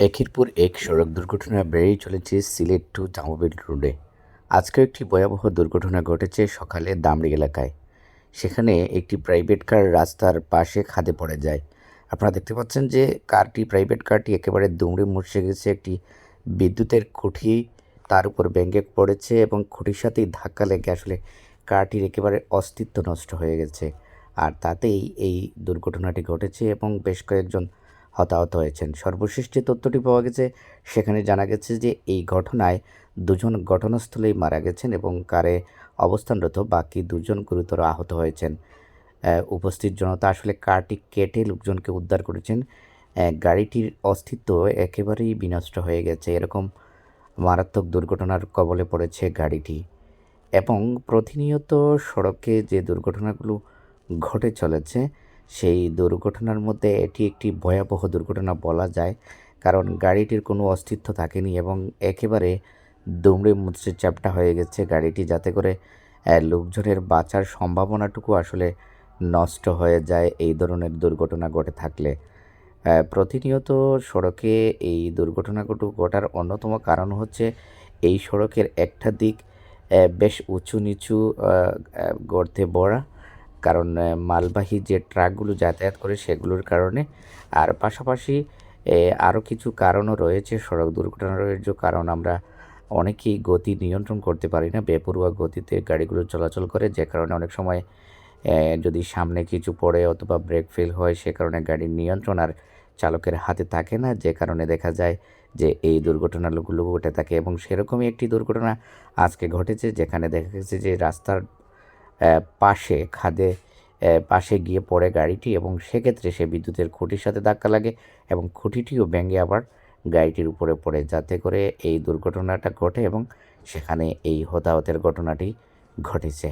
একের পর এক সড়ক দুর্ঘটনা বেড়েই চলেছে সিলেট টু জামাবিল রোডে। আজকে একটি ভয়াবহ দুর্ঘটনা ঘটেছে সকালে দামড়ি এলাকায়। সেখানে একটি প্রাইভেট কার রাস্তার পাশে খাদে পড়ে যায়। আপনারা দেখতে পাচ্ছেন যে কারটি প্রাইভেট কারটি একেবারে দুমড়ে মুচড়ে গেছে। একটি বিদ্যুতের খুঁটি তার উপর ব্যাঙ্গে পড়েছে এবং খুঁটির সাথেই ধাক্কা লেগে আসলে কারটির একেবারে অস্তিত্ব নষ্ট হয়ে গেছে। আর তাতেই এই দুর্ঘটনাটি ঘটেছে এবং বেশ কয়েকজন হতাহত হয়েছেন। সর্বশেষ যে তথ্যটি পাওয়া গেছে, সেখানে জানা গেছে যে এই ঘটনায় দুজন ঘটনাস্থলেই মারা গেছেন এবং কারে অবস্থানরত বাকি দুজন গুরুতর আহত হয়েছেন। উপস্থিত জনতা আসলে কারটি কেটে লোকজনকে উদ্ধার করেছেন। গাড়িটির অস্তিত্ব একেবারেই বিনষ্ট হয়ে গেছে। এরকম মারাত্মক দুর্ঘটনার কবলে পড়েছে গাড়িটি। এবং প্রতিনিয়ত সড়কে যে দুর্ঘটনাগুলো ঘটে চলেছে সেই দুর্ঘটনার মধ্যে এটি একটি ভয়াবহ দুর্ঘটনা বলা যায়। কারণ গাড়িটির কোনো অস্তিত্ব থাকেনি এবং একেবারে দুমড়ে মুচড়ে চ্যাপটা হয়ে গেছে গাড়িটি, যাতে করে লোকজনের বাঁচার সম্ভাবনাটুকু আসলে নষ্ট হয়ে যায় এই ধরনের দুর্ঘটনা ঘটে থাকলে। প্রতিনিয়ত সড়কে এই দুর্ঘটনাগুলো ঘটার অন্যতম কারণ হচ্ছে এই সড়কের একটা দিক বেশ উঁচু নিচু গর্তে ভরা। কারণ মালবাহী যে ট্রাকগুলো যাতায়াত করে সেগুলোর কারণে। আর পাশাপাশি আরও কিছু কারণও রয়েছে, সড়ক দুর্ঘটনার যে কারণ, আমরা অনেকেই গতি নিয়ন্ত্রণ করতে পারি না, বেপরুয়া গতিতে গাড়িগুলো চলাচল করে, যে কারণে অনেক সময় যদি সামনে কিছু পড়ে অথবা ব্রেক ফেল হয়, সে কারণে গাড়ির নিয়ন্ত্রণ আর চালকের হাতে থাকে না, যে কারণে দেখা যায় যে এই দুর্ঘটনাগুলো ঘটে থাকে। এবং সেরকমই একটি দুর্ঘটনা আজকে ঘটেছে, যেখানে দেখা গেছে যে রাস্তার পাশে, খাদে পাশে গিয়ে পড়ে গাড়িটি এবং সেক্ষেত্রে সে বিদ্যুতের খুঁটির সাথে ধাক্কা লাগে এবং খুঁটিটিও ব্যাঙ্গে আবার গাড়িটির উপরে পড়ে। যাতে করে এই দুর্ঘটনাটা ঘটে এবং সেখানে এই হতাহতের ঘটনাটি ঘটেছে।